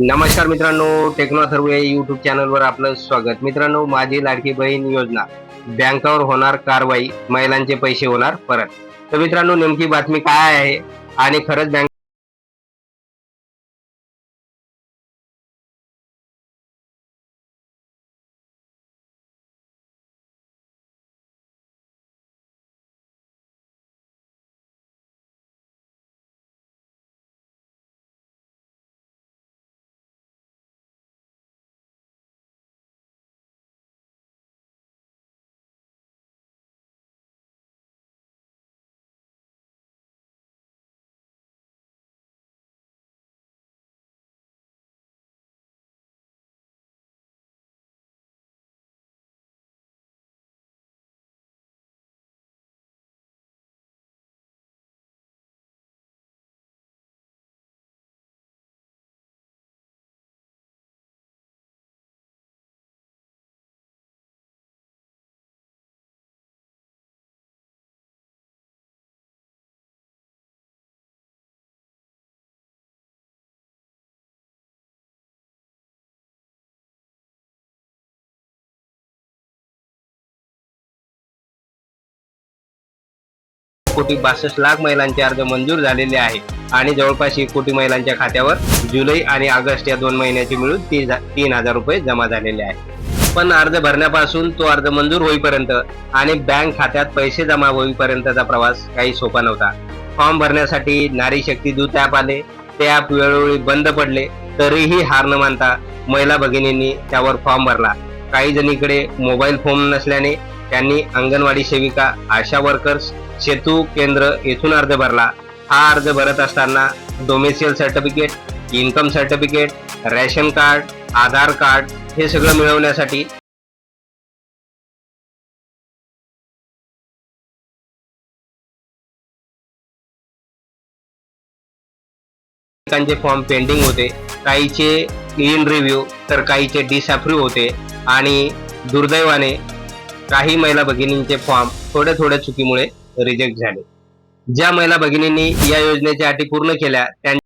नमस्कार मित्रांनो techno Atharva YouTube चॅनलवर आपलं स्वागत. मित्रांनो माझी लाडकी बहीण योजना बँकावर होणार कारवाई महिलांचे पैसे होणार परत. तर मित्रांनो नेमकी बातमी काय आहे? आणि खरंच बँक कोटी बासष्ट लाख महिलांचे अर्ज मंजूर झालेले आहे. आणि जवळपास एक कोटी महिलांच्या खात्यावर जुलै आणि ऑगस्ट या दोन महिन्याचे मिळून तीन तीन हजार रुपये जमा झालेले आहे. पण अर्ज भरण्यापासून तो अर्ज मंजूर होईपर्यंत आणि बँक खात्यात पैसे जमा होईपर्यंतचा प्रवास काही सोपा नव्हता. फॉर्म भरण्यासाठी नारी शक्ती दूत ॲप आले. ते ॲप वेळोवेळी बंद पडले तरीही हार न मानता महिला भगिनींनी त्यावर फॉर्म भरला. काही जणीकडे मोबाईल फोन नसल्याने त्यांनी अंगणवाडी सेविका आशा वर्कर्स सेतू केंद्र येथून अर्ज भरला. हा अर्ज भरत असताना domicile certificate income certificate ration card Aadhaar card हे सगळं मिळवण्यासाठी फॉर्म पेंडिंग होते. काहीचे इन रिव्ह्यू तर काहीचे डिसअप्रूव्ह होते. आणि दुर्दैवाने काही महिला भगिनींचे फॉर्म थोड्या थोड्या चुकीमुळे रिजेक्ट झाले. ज्या महिला भगिनींनी या योजनेच्या अटी पूर्ण केल्या त्यां